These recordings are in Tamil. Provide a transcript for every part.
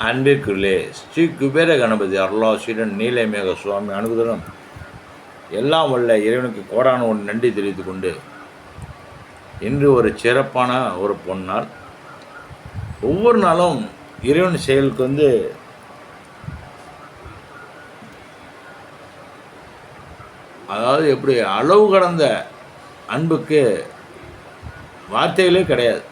அன்பிற்குள்ளே ஸ்ரீ குபேர கணபதி அருளாசிடன் நீலமேக சுவாமி அனுகுதலும் எல்லாம் வல்ல இறைவனுக்கு கோடான ஒரு நன்றி தெரிவித்து கொண்டு இன்று ஒரு சிறப்பான ஒரு பொன்னாள். ஒவ்வொரு நாளும் இறைவன் செயலுக்கு வந்து அதாவது எப்படி அளவு கடந்த அன்புக்கு வார்த்தைகளே கிடையாது.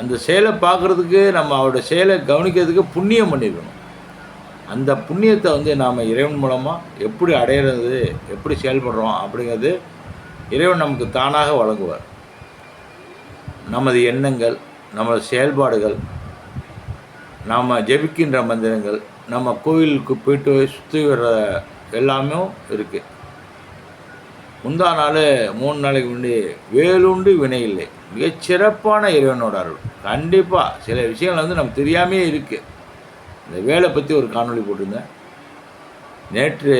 அந்த செயலை பார்க்குறதுக்கு நம்ம அவருடைய செயலை கவனிக்கிறதுக்கு புண்ணியம் பண்ணியிருக்கணும் அந்த புண்ணியத்தை வந்து நாம் இறைவன் மூலமாக எப்படி அடையிறது எப்படி செயல்படுறோம் அப்படிங்கிறது இறைவன் நமக்கு தானாக வழங்குவார். நமது எண்ணங்கள் நமது செயல்பாடுகள் நாம் ஜெபிக்கின்ற மந்திரங்கள் நம்ம கோவிலுக்கு போயிட்டு சுற்றி வர்ற எல்லாமே இருக்குது முந்தா நாள் மூணு நாளைக்கு முன்னாடி வேலுண்டு வினை இல்லை. மிகச்சிறப்பான இறைவனோட அருள். கண்டிப்பாக சில விஷயங்கள் வந்து நமக்கு தெரியாமே இருக்குது இந்த வேலை பற்றி ஒரு காணொளி போட்டிருந்தேன். நேற்று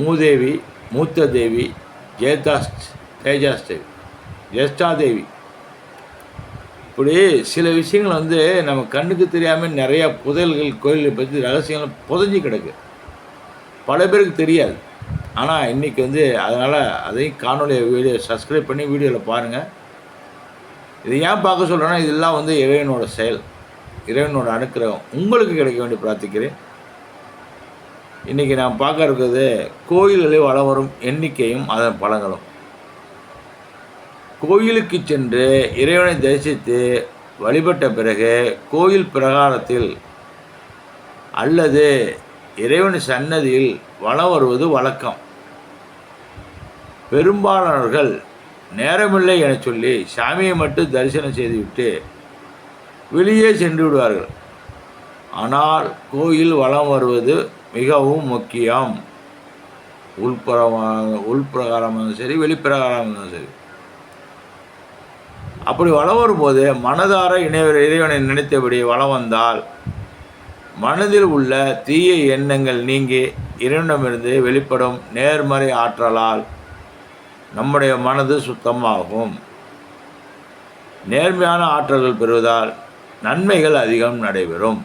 மூதேவி மூத்த தேவி ஜேதாஸ் தேஜாஸ் தேவி ஜேஷ்டா தேவி. இப்படி சில விஷயங்கள் வந்து நம்ம கண்ணுக்கு தெரியாமல் நிறையா புதையல்கள் கோயிலை பற்றி ரகசியங்கள் புதஞ்சி கிடக்கு. பல பேருக்கு தெரியாது. ஆனால் இன்றைக்கி வந்து அதனால் அதையும் காணொலியை வீடியோ சப்ஸ்கிரைப் பண்ணி வீடியோவில் பாருங்கள் இது ஏன் பார்க்க சொல்கிறேன்னா இதெல்லாம் வந்து இறைவனோட செயல். இறைவனோட அனுக்கிரகம். உங்களுக்கு கிடைக்க வேண்டி பிரார்த்திக்கிறேன். இன்றைக்கி நான் பார்க்க இருக்கிறது கோயில்களில் வளம் வரும் எண்ணிக்கையும் அதன் பலங்களும் கோயிலுக்கு சென்று இறைவனை தரிசித்து வழிபட்ட பிறகு கோயில் பிரகாரத்தில் அல்லது இறைவன் சன்னதியில் வலம் வருவது வழக்கம். பெரும்பாலானவர்கள் நேரமில்லை என சொல்லி சாமியை மட்டும் தரிசனம் செய்துவிட்டு வெளியே சென்று விடுவார்கள். ஆனால் கோயில் வலம் வருவது மிகவும் முக்கியம். உள்புறமாக உள்பிரகாரமாக சரி வெளிப்பிரகாரமாக சரி. அப்படி வலம் வரும்போது மனதார இணைவர் இறைவனை நினைத்தபடி வலம் வந்தால் மனதில் உள்ள தீய எண்ணங்கள் நீங்கி இறைவனமிருந்து வெளிப்படும் நேர்மறை ஆற்றலால் நம்முடைய மனது சுத்தமாகும். நேர்மையான ஆற்றல்கள் பெறுவதால் நன்மைகள் அதிகம் நடைபெறும்.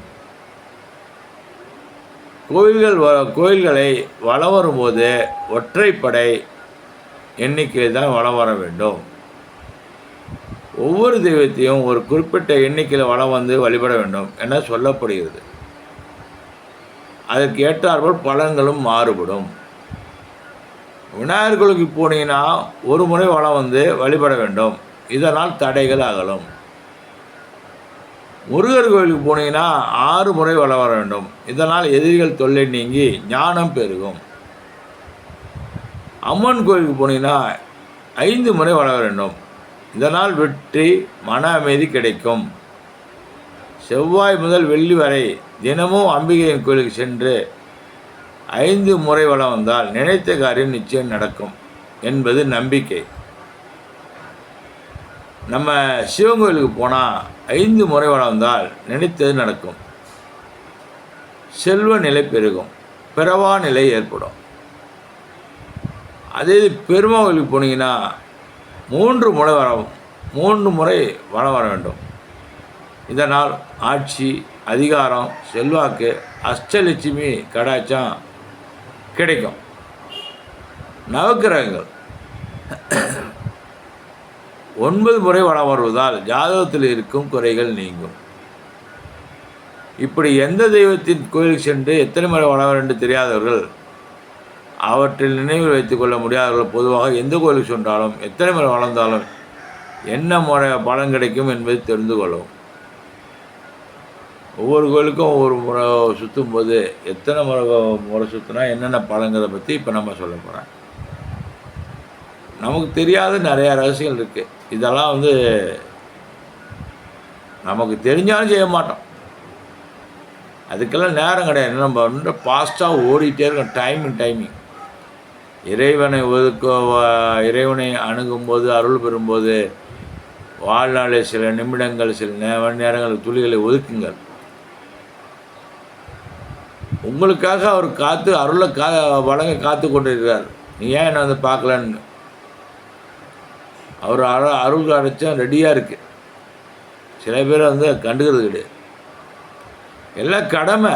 கோயில்கள் வ கோயில்களை வலம் வரும்போது ஒற்றைப்படை எண்ணிக்கையில் தான் வலம் வர வேண்டும். ஒவ்வொரு தெய்வத்தையும் ஒரு குறிப்பிட்ட எண்ணிக்கையில் வலம் வந்து வழிபட வேண்டும் என சொல்லப்படுகிறது. அதற்கு ஏற்றாற்போல் பலன்களும் மாறுபடும். விநாயகர் கோயிலுக்கு போனீங்கன்னா ஒரு முறை வளம் வந்து வழிபட வேண்டும். இதனால் தடைகள் அகலும். முருகர் கோயிலுக்கு போனீங்கன்னா ஆறு முறை வளம் வர வேண்டும். இதனால் எதிரிகள் தொல்லை நீங்கி ஞானம் பெருகும். அம்மன் கோயிலுக்கு போனீங்கன்னா ஐந்து முறை வளர வேண்டும். இதனால் வெற்றி மன அமைதி கிடைக்கும். செவ்வாய் முதல் வெள்ளி வரை தினமும் அம்பிகையின் கோயிலுக்கு சென்று ஐந்து முறை வளம் வந்தால் நினைத்த காரியம் நிச்சயம் நடக்கும் என்பது நம்பிக்கை. நம்ம சிவன் கோயிலுக்கு போனால் ஐந்து முறை வளம் வந்தால் நினைத்தது நடக்கும். செல்வ நிலை பெருகும் பிறவா நிலை ஏற்படும். அதே இது பெருமா கோயிலுக்கு போனீங்கன்னா மூன்று முறை வர மூன்று முறை வளம் வர வேண்டும். இதனால் ஆட்சி அதிகாரம் செல்வாக்கு அஷ்டலட்சுமி கடாச்சம் கிடைக்கும். நவக்கிரகங்கள். ஒன்பது முறை வளம் வருவதால் ஜாதகத்தில் இருக்கும் குறைகள் நீங்கும். இப்படி எந்த தெய்வத்தின் கோயிலுக்கு சென்று எத்தனை முறை வளம் என்று தெரியாதவர்கள் அவற்றில் நினைவில் வைத்துக்கொள்ள முடியாதவர்கள் பொதுவாக எந்த கோயிலுக்கு சென்றாலும் எத்தனை முறை வளர்ந்தாலும் என்ன முறை பலன் கிடைக்கும் என்பதை தெரிந்து கொள்ளவும். ஒவ்வொரு கோயிலுக்கும் ஒவ்வொரு முறை சுற்றும் போது எத்தனை முறை முறை சுற்றினா என்னென்ன பழங்கிறத பற்றி இப்போ நம்ம சொல்ல போகிறேன் நமக்கு தெரியாத நிறையா ரகசியங்கள் இருக்குது இதெல்லாம் வந்து நமக்கு தெரிஞ்சாலும் செய்ய மாட்டோம். அதுக்கெல்லாம் நேரம் கிடையாது. நம்ம வந்து ஃபாஸ்ட்டாக ஓடிட்டே இருக்கோம். டைமிங் டைமிங் இறைவனை ஒதுக்க இறைவனை அணுகும்போது அருள் பெறும்போது வாழ்நாளில் சில நிமிடங்கள் சில நேர நேரங்கள் துளிகளை ஒதுக்குங்கள். உங்களுக்காக அவர் காத்து அருளை கா வழங்க காத்து கொண்டிருக்கிறார். நீ ஏன் என்னை வந்து பார்க்கலன்னு? அவர் அரு அருள் அடைச்சா ரெடியாக இருக்குது சில பேர் வந்து கண்டுக்கிறது கிடையாது. எல்லாம் கடமை.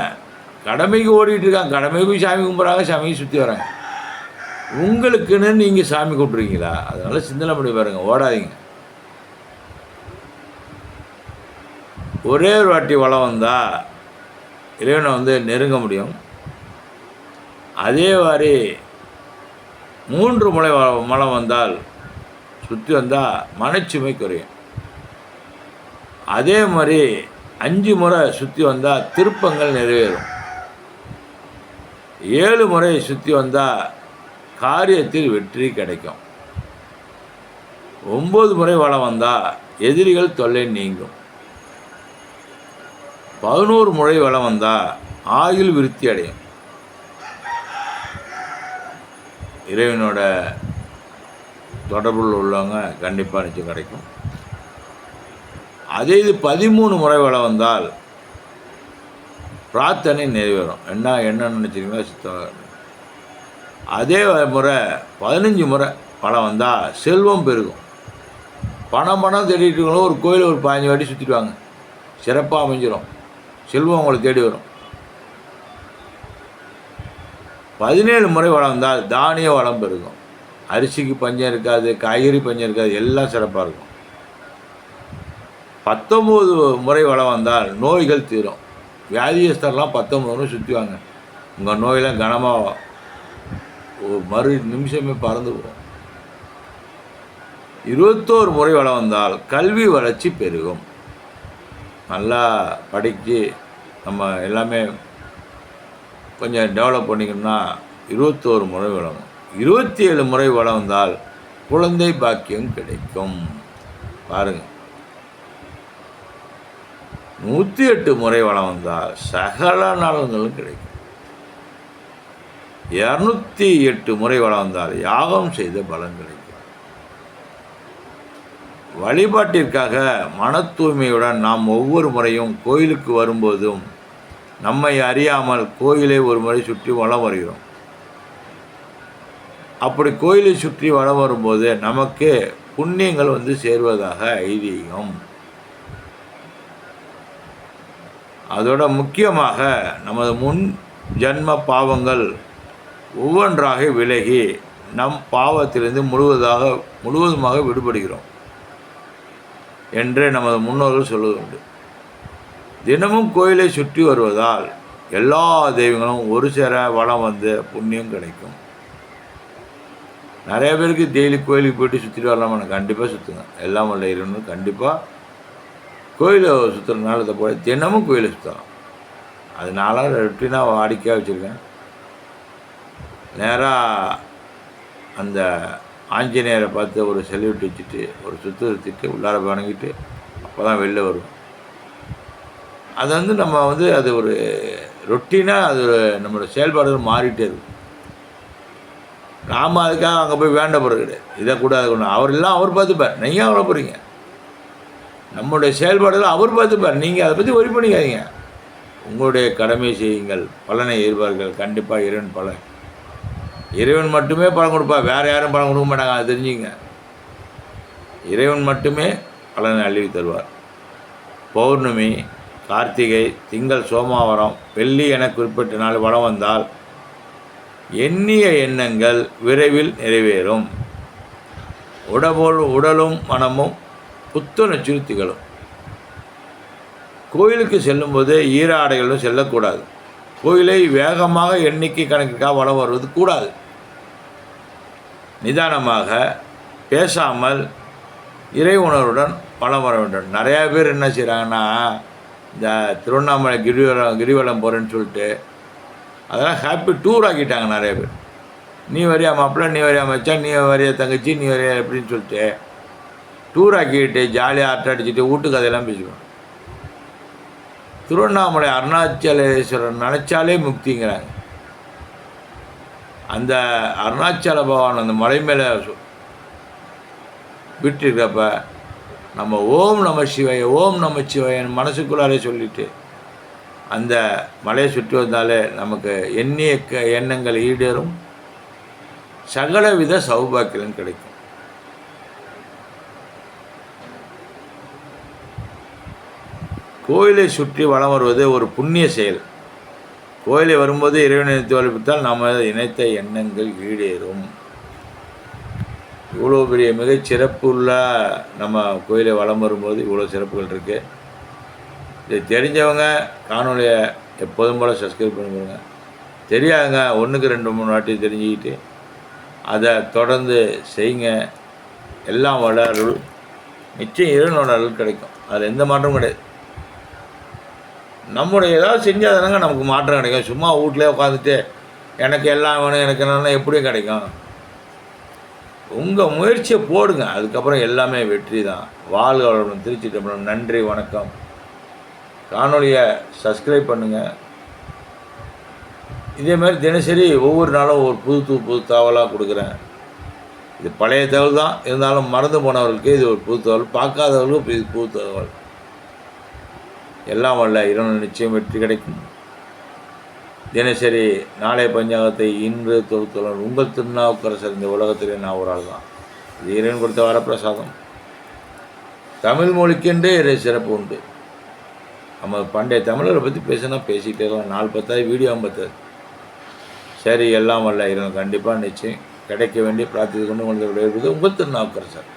கடமைக்கு ஓடிட்டு இருக்காங்க. கடமைக்கு சாமி கும்பிட்றாங்க சாமிக்கு சுற்றி வராங்க. உங்களுக்குன்னு நீங்கள் சாமி கும்பிட்றீங்களா? அதனால் சிந்தனை பண்ணி பாருங்க ஓடாதீங்க. ஒரே ஒரு வாட்டி வளம் வந்தால் இறைவனை வந்து நெருங்க முடியும். அதே மாதிரி மூன்று முறை வ- மலம் வந்தால் சுற்றி வந்தால் மனச்சுமை குறையும் அதே மாதிரி அஞ்சு முறை சுற்றி வந்தால் திருப்பங்கள் நிறைவேறும். ஏழு முறை சுற்றி வந்தால் காரியத்தில் வெற்றி கிடைக்கும். ஒம்பது முறை வளம் வந்தால் எதிரிகள் தொல்லை நீங்கும். பதினோரு முறை வளம் வந்தால் ஆயுள் விருத்தி அடையும். இறைவனோட தொடர்பில் உள்ளவங்க கண்டிப்பாக நிச்சயம் கிடைக்கும். அதே இது பதிமூணு முறை வளம் வந்தால் பிரார்த்தனை நிறைவேறும். என்ன என்ன நினச்சிங்களோ சித்தம் அதே முறை பதினஞ்சு முறை பணம் வந்தால் செல்வம் பெருகும். பணம் பணம் தேடிட்டு ஒரு கோயிலில் ஒரு பதினஞ்சு வாட்டி சுற்றிட்டு வாங்க. சிறப்பாக அமைஞ்சிரும். செல்வம் உங்களை தேடி வரும். பதினேழு முறை வளம் வந்தால் தானிய வளம் பெருகும். அரிசிக்கு பஞ்சம் இருக்காது காய்கறி பஞ்சம் இருக்காது எல்லாம் சிறப்பாக இருக்கும். பத்தொம்போது முறை வளம் வந்தால் நோய்கள் தீரும். வியாதியஸ்தர்லாம் பத்தொம்போது முறை சுற்றுவாங்க உங்கள் நோயெல்லாம் கனமாக ஒரு மறு நிமிஷமே பறந்து போகும். இருபத்தோரு முறை வளம் வந்தால் கல்வி வளர்ச்சி பெருகும். நல்லா படித்து நம்ம எல்லாமே கொஞ்சம் டெவலப் பண்ணிக்கணும்னா இருபத்தோரு முறை வளம் இருபத்தி ஏழு முறை வளம் வந்தால் குழந்தை பாக்கியம் கிடைக்கும். பாருங்கள் நூற்றி எட்டு முறை வளம் வந்தால் சகல நலன்களும் கிடைக்கும். இரநூத்தி எட்டு முறை வளம் வந்தால் யாகம் செய்த பலன் கிடைக்கும். வழிபாட்டிற்காக மன தூய்மையுடன் நாம் ஒவ்வொரு முறையும் கோயிலுக்கு வரும்போதும் நம்மை அறியாமல் கோயிலை ஒரு முறை சுற்றி வளம் வருகிறோம். அப்படி கோயிலை சுற்றி வளம் வரும்போது நமக்கு புண்ணியங்கள் வந்து சேர்வதாக ஐதீகம். அதோட முக்கியமாக நமது முன் ஜன்ம பாவங்கள் ஒவ்வொன்றாக விலகி நம் பாவத்திலிருந்து முழுவதாக முழுவதுமாக விடுபடுகிறோம். என்று நமது முன்னோர்கள் சொல்வதுண்டு தினமும் கோயிலை சுற்றி வருவதால் எல்லா தெய்வங்களும் ஒரு சேர வளம் வந்து புண்ணியம் கிடைக்கும். நிறைய பேருக்கு டெய்லி கோயிலுக்கு போயிட்டு சுற்றிட்டு வரலாமா? கண்டிப்பாக சுற்றுங்க எல்லாம் உள்ள இறைவனும் கண்டிப்பாக கோயிலை சுற்றுறதுனால இதை போய் தினமும் கோயிலை சுற்றலாம் அதனால ரொட்டீனாக வாடிக்கையாக வச்சுருக்கேன். நேராக அந்த ஆஞ்சநேயரை பார்த்து ஒரு செல்யூட் வச்சுட்டு ஒரு சுற்று சுற்றிட்டு உள்ளார வணங்கிட்டு அப்போ தான் வெளில வரும் அது வந்து நம்ம வந்து அது ஒரு ரொட்டீனாக அது நம்மளோட செயல்பாடுகள் மாறிட்டே இருக்கும். நாம் அதுக்காக அங்கே போய் வேண்ட போகிறது கிடையாது இதை கூட அது அவர் எல்லாம் அவர் பார்த்துப்பார். நீங்கள் அவ்வளோ போகிறீங்க நம்முடைய செயல்பாடுகள் அவர் பார்த்துப்பார். நீங்கள் அதை பற்றி ஒரி பண்ணிக்காதீங்க. உங்களுடைய கடமை செய்யுங்கள். பலனை எதிர்பார்கள். கண்டிப்பாக இறைவன் பலன். இறைவன் மட்டுமே பலன் கொடுப்பா. வேறு யாரும் பலன் கொடுக்க மாட்டாங்க. அதை தெரிஞ்சுங்க. இறைவன் மட்டுமே பலனை அள்ளி தருவார். பௌர்ணமி கார்த்திகை திங்கள் சோமாவரம் வெள்ளி என குறிப்பிட்ட நாள் வளம் வந்தால் எண்ணிய எண்ணங்கள் விரைவில் நிறைவேறும். உடபோல் உடலும் மனமும் புத்துணர்ச்சியில் திகழும் கோயிலுக்கு செல்லும்போது ஈர ஆடைகளும் செல்லக்கூடாது. கோயிலை வேகமாக எண்ணிக்கை கணக்கிற்காக வளம் வருவது கூடாது. நிதானமாக பேசாமல் இறை உணர்வுடன் வளம் வர வேண்டும். நிறையா பேர் என்ன செய்கிறாங்கன்னா இந்த திருவண்ணாமலை கிரிவலம் கிரிவலம் போகிறேன்னு சொல்லிட்டு அதெல்லாம் ஹாப்பி டூர் ஆக்கிட்டாங்க நிறைய பேர். நீ வரையா மாப்பிள்ள நீ வரையா மச்சான் நீ வரையா தங்கச்சி நீ வரையா எப்படின்னு சொல்லிட்டு டூர் ஆக்கிட்டு ஜாலியாக அரட்டை அடிச்சுட்டு வீட்டு கதையெல்லாம் பேசுவோம் திருவண்ணாமலை அருணாச்சலேஸ்வரர் நினச்சாலே முக்திங்கிறாங்க. அந்த அருணாச்சல பகவான் அந்த மலை மேலே விட்டுருக்கப்ப நம்ம ஓம் நம சிவாய ஓம் நம சிவாயன் மனசுக்குள்ளாரே சொல்லிட்டு அந்த மலையை சுற்றி வந்தாலே நமக்கு எண்ணிய க- எண்ணங்கள் ஈடேறும். சகலவித சௌபாக்கியம் கிடைக்கும். கோயிலை சுற்றி வலம் வருவது ஒரு புண்ணிய செயல். கோயிலை வரும்போது இறைவனை நினைத்து வழிபட்டால் நாம் இணைத்த எண்ணங்கள் ஈடேறும். இவ்வளோ பெரிய மிகச் சிறப்புள்ள நம்ம கோயிலை வலம் வரும்போது இவ்வளோ சிறப்புகள் இருக்குது இது தெரிஞ்சவங்க காணொலியை எப்போதும் போல் சப்ஸ்கிரைப் பண்ணிக்கோங்க. தெரியாதுங்க ஒன்றுக்கு ரெண்டு மூணு வாட்டி தெரிஞ்சுக்கிட்டு அதை தொடர்ந்து செய்யுங்க. எல்லாம் வள அருள். நிச்சயம் இறைவனோட அருள் கிடைக்கும். அதில் எந்த மாற்றமும் கிடையாது. நம்முடைய ஏதாவது செஞ்சால் தானங்க நமக்கு மாற்றம் கிடைக்கும். சும்மா வீட்டிலே உட்காந்துட்டு எனக்கு எல்லாம் வேணும் எனக்கு என்னென்னா எப்படி கிடைக்கும். உங்கள் முயற்சியை போடுங்க. அதுக்கப்புறம் எல்லாமே வெற்றி தான். வாழ்க வளமுடன். திருச்சி தமிழன் நன்றி வணக்கம். காணொலியை சப்ஸ்கிரைப் பண்ணுங்கள் இதேமாதிரி தினசரி ஒவ்வொரு நாளும் ஒரு புது புது தகவலாக கொடுக்குறேன். இது பழைய தகவல் தான். இருந்தாலும் மறந்து போனவர்களுக்கு இது ஒரு புது தகவல். பார்க்காதவர்களுக்கு இது புது தகவல். எல்லாம் வல்ல இறைவன் நிச்சயம் வெற்றி கிடைக்கும். தினசரி நாளைய பஞ்சாங்கத்தை இன்று தொகுத்துள்ள உங்கள் திருநாவுக்கரசர் இந்த உலகத்திலே நான் ஒரு ஆள் தான் இது இறைவன் கொடுத்த வரப்பிரசாதம். தமிழ் மொழிக்கென்றே இறை சிறப்பு உண்டு. நம்ம பண்டைய தமிழரை பற்றி பேசினா பேசிக்கிட்டே இருக்கலாம். நாலு பத்தாவது வீடியோ ஐம்பத்தாது சரி எல்லாம் வல்ல இறைவன் கண்டிப்பாக நிச்சயம் கிடைக்க வேண்டிய பிரார்த்தனை கொண்டு உங்களுக்கு விடைபெறுவது உங்கள் திருநாவுக்கரசர்.